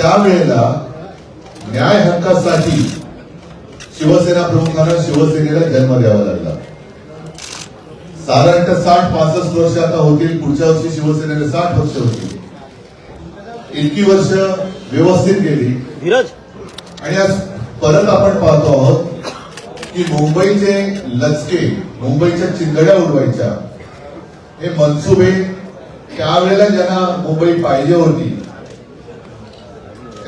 त्यावेळेला न्याय हक्कासाठी शिवसेना प्रमुखांना शिवसेनेला जन्म द्यावा लागला. साधारणतः साठ पासष्ट वर्ष आता होतील पुढच्या वर्षी शिवसेनेला साठ वर्ष होतील. इतकी वर्ष व्यवस्थित गेली. आणि आज परत आपण पाहतो आहोत की मुंबईचे लचके मुंबईच्या चिंगड्या उडवायच्या. हे मनसुबे त्यावेळेला ज्यांना मुंबई पाहिजे होती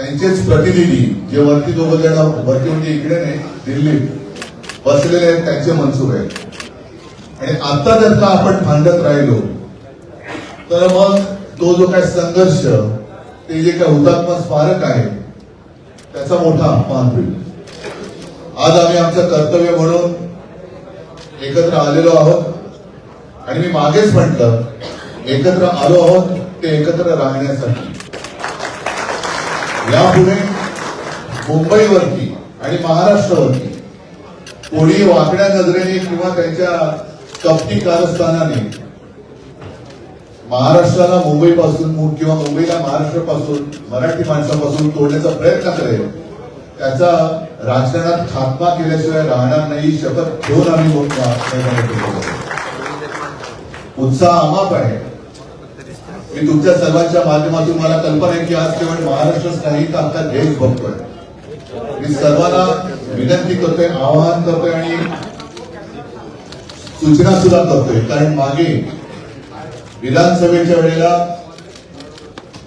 त्यांचेच प्रतिनिधी जे वरती दोघं जण वरती म्हणजे इकडे नाही दिल्लीत बसलेले आहेत त्यांचे मनसुबे आहेत. आणि आता जर का आपण भांडत राहिलो तर मग तो जो काय संघर्ष ते जे काय हुतात्मा स्मारक आहे त्याचा मोठा अपमान होईल. आज आम्ही आमचं कर्तव्य म्हणून एकत्र आलेलो आहोत. आणि मी मागेच म्हटलं एकत्र आलो आहोत ते एकत्र राहण्यासाठी. यापुढे मुंबईवरती आणि महाराष्ट्रावरती कोणी वाकड्या नजरेने किंवा त्यांच्या कपटी कारस्थानाने महाराष्ट्राला मुंबईपासून किंवा मुंबईला महाराष्ट्रापासून मराठी माणसापासून तोडण्याचा प्रयत्न करेल त्याचा राजकारणात खात्मा केल्याशिवाय राहणार नाही शपथ घेऊन आम्ही उत्साह अमाप आहे. मी तुमच्या सर्वांच्या माध्यमातून मला कल्पना आहे की आज केवळ महाराष्ट्रच नाही तर आता देश बघतोय. मी सर्वांना विनंती करतोय आवाहन करतोय आणि सूचना सुद्धा करतोय. कारण मागे विधानसभेच्या वेळेला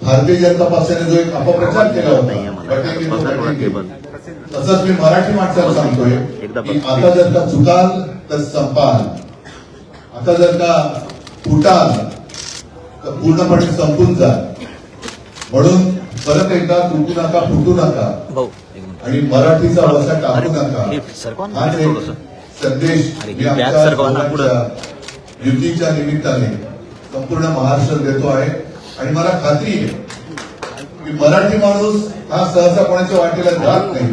भारतीय जनता पक्षाने जो एक अपप्रचार केला होता तसंच मी मराठी माणसाला सांगतोय की आता जर का चुकाल तर संपाल. आता जर का फुटाल तर पूर्णपणे संपून जाल म्हणून परत एकदा तुटू नका फुटू नका. आणि मराठीचा वसा टाकू नका. हे एक. संदेश मी आमच्या युतीच्या निमित्ताने संपूर्ण महाराष्ट्र देतो आहे. आणि मला खात्री आहे की मराठी माणूस हा सहसा कोणाच्या वाटेला जात नाही.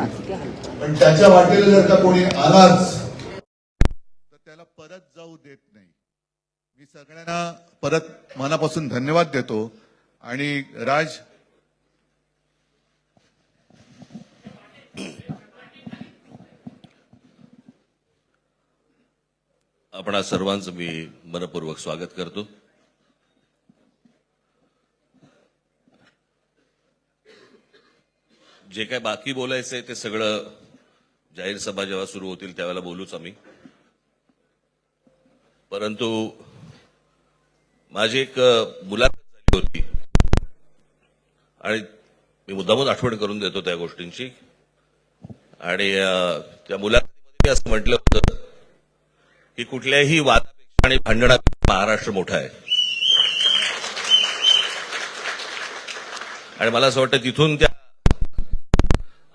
पण त्याच्या वाटेला जर का कोणी आलाच तर त्याला परत जाऊ देत नाही मी सगळ्यांना परत मनापासून धन्यवाद देतो. आणि राज. आपण सर्वांचं मी मनपूर्वक स्वागत करतो. जे काय बाकी बोलायचंय ते सगळं जाहीर सभा जेव्हा सुरू होतील त्यावेळेला बोलूच आम्ही. परंतु माझी एक मुलाखत झाली होती. आणि मी मुद्दामून आठवण करून देतो त्या गोष्टींची. आणि त्या मुलाखतीमध्ये मी असं म्हटलं होतं की कुठल्याही वादापेक्षा आणि भांडणापेक्षा महाराष्ट्र मोठा आहे. आणि मला असं वाटतं तिथून त्या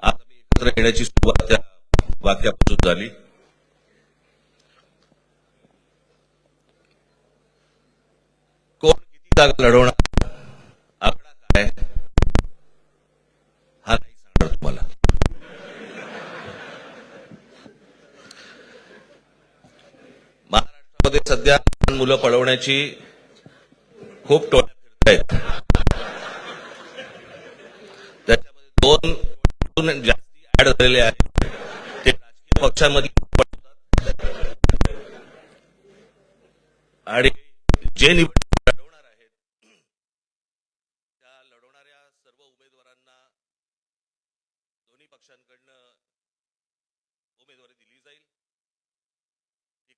आता मी एकत्र येण्याची सुरुवात त्या वाक्यापासून झाली. कोण लढवणार. आकडा काय? हा नाही सांगणार तुम्हाला. महाराष्ट्रामध्ये सध्या मुलं पळवण्याची खूप टोळ्या फिरत आहेत त्याच्यामध्ये दोन दोन जास्ती ऍड झालेले आहेत. ते राजकीय पक्षांमध्ये आणि जे निवड लढवणार आहेत त्या लढवणाऱ्या सर्व उमेदवारांना दोन्ही पक्षांकडनं उमेदवारी दिली जाईल ती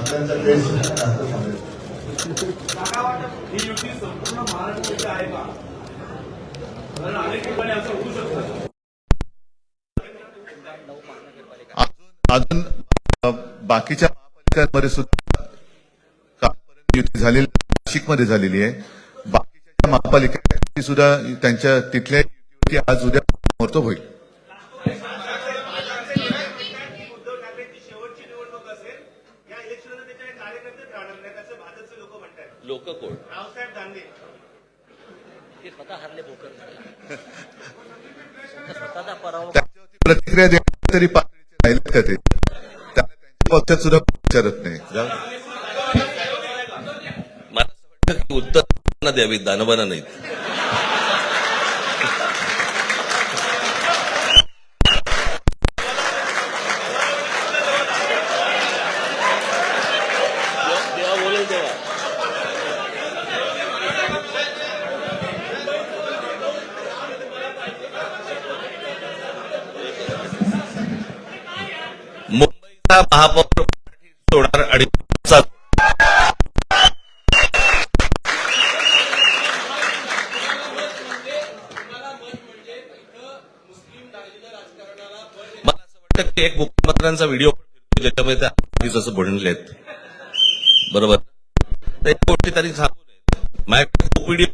आपल्याचा ड्रेस ही युती संपूर्ण महाराष्ट्राची आहे का? अजून बाकीच्या महापालिकांमध्ये सुद्धा कालपर्यंत युती झालेली नाशिकमध्ये झालेली आहे. बाकीच्या ज्या महापालिका आहेत, ती सुद्धा त्यांच्या तिथल्या युतीवरती आज उद्या मोर्चा होईल. लोक कोण? रावसाहेब दानवे ते स्वतः हरले भोकर स्वतःचा पराभव प्रतिक्रिया देण्यात तरी पातळीचे राहिले का ते? त्यांच्या पक्षात सुद्धा विचारत नाही. मला असं वाटतं की उत्तर द्यावी दानवांना नाहीत. मुंबईचा महापौर सोडणार आणि मला असं वाटतं की एक मुख्यमंत्र्यांचा व्हिडिओ ज्याच्यामध्ये त्या आधीच असं बनलेत बरोबर. तर गोष्टी त्यांनी सांगू नयेत माझ्याकडे खूप व्हिडिओ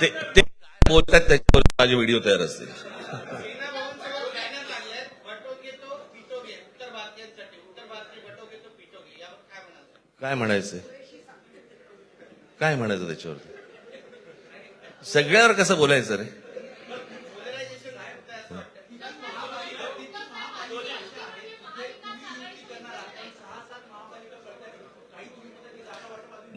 ते ते बोलतात त्याच्यावर माझे व्हिडिओ तयार असतील. काय म्हणायचं काय म्हणायचं त्याच्यावरती? सगळ्यावर कसं बोलायचं रे?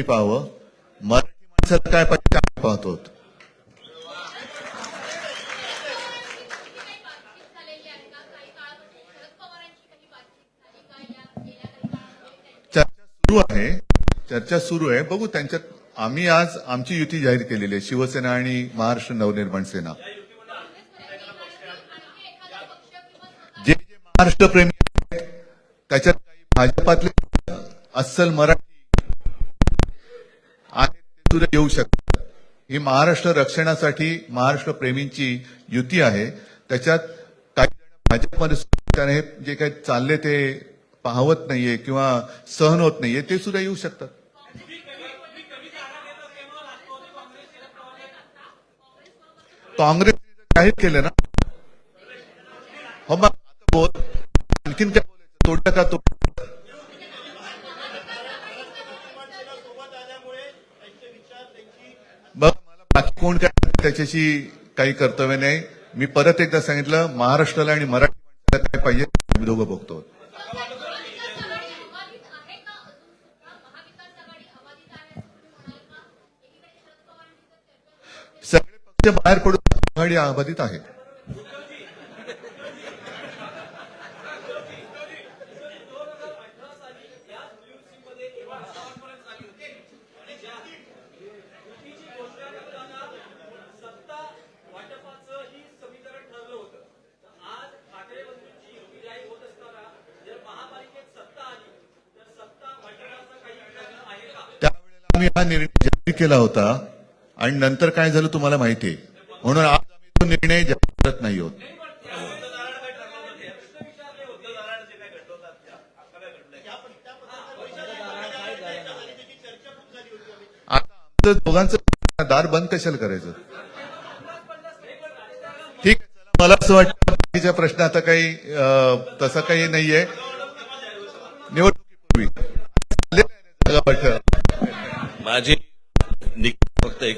ते मी पाहावं? मराठी माणसाला काय पाहिजे आम्ही पाहतो चर्चा सुरू आहे. चर्चा सुरू आहे. बघू त्यांच्यात आम्ही आज आमची युती जाहीर केलेली आहे. शिवसेना आणि महाराष्ट्र नवनिर्माण सेना. जे जे महाराष्ट्र प्रेमी आहेत त्याच्यात काही भाजपातले अस्सल मराठी सुद्धा येऊ शकतात. ही महाराष्ट्र रक्षणासाठी महाराष्ट्र प्रेमींची युती आहे. त्याच्यात काही जण भाजपमध्ये त्याने जे काही चालले ते पाहवत नाहीये किंवा सहन होत नाहीये ते सुद्धा येऊ शकतात. काँग्रेस जाहीर केलं ना? हो मग बोल. आणखीन काय बोलायचं? तोडलं का तो बघ मला बाकी कोण काय म्हणतं त्याच्याशी काही कर्तव्य नाही. मी परत एकदा सांगितलं महाराष्ट्राला आणि मराठी माणसाला काय पाहिजे आम्ही दोघं बघतो. सगळे पक्ष बाहेर पडून आघाडी अबाधित आहे आम्ही हा निर्णय जाहीर केला होता आणि नंतर काय झालं तुम्हाला माहिती आहे? म्हणून आज आम्ही तो निर्णय जाहीर करत नाही होत आता दोघांचं दार बंद कशाला करायचं? ठीक आहे मला असं वाटतं बाकीच्या प्रश्न आता काही अं, काही नाहीये. निवड झालेलं आहे ना जागा वाटप. माझी नि- फक्त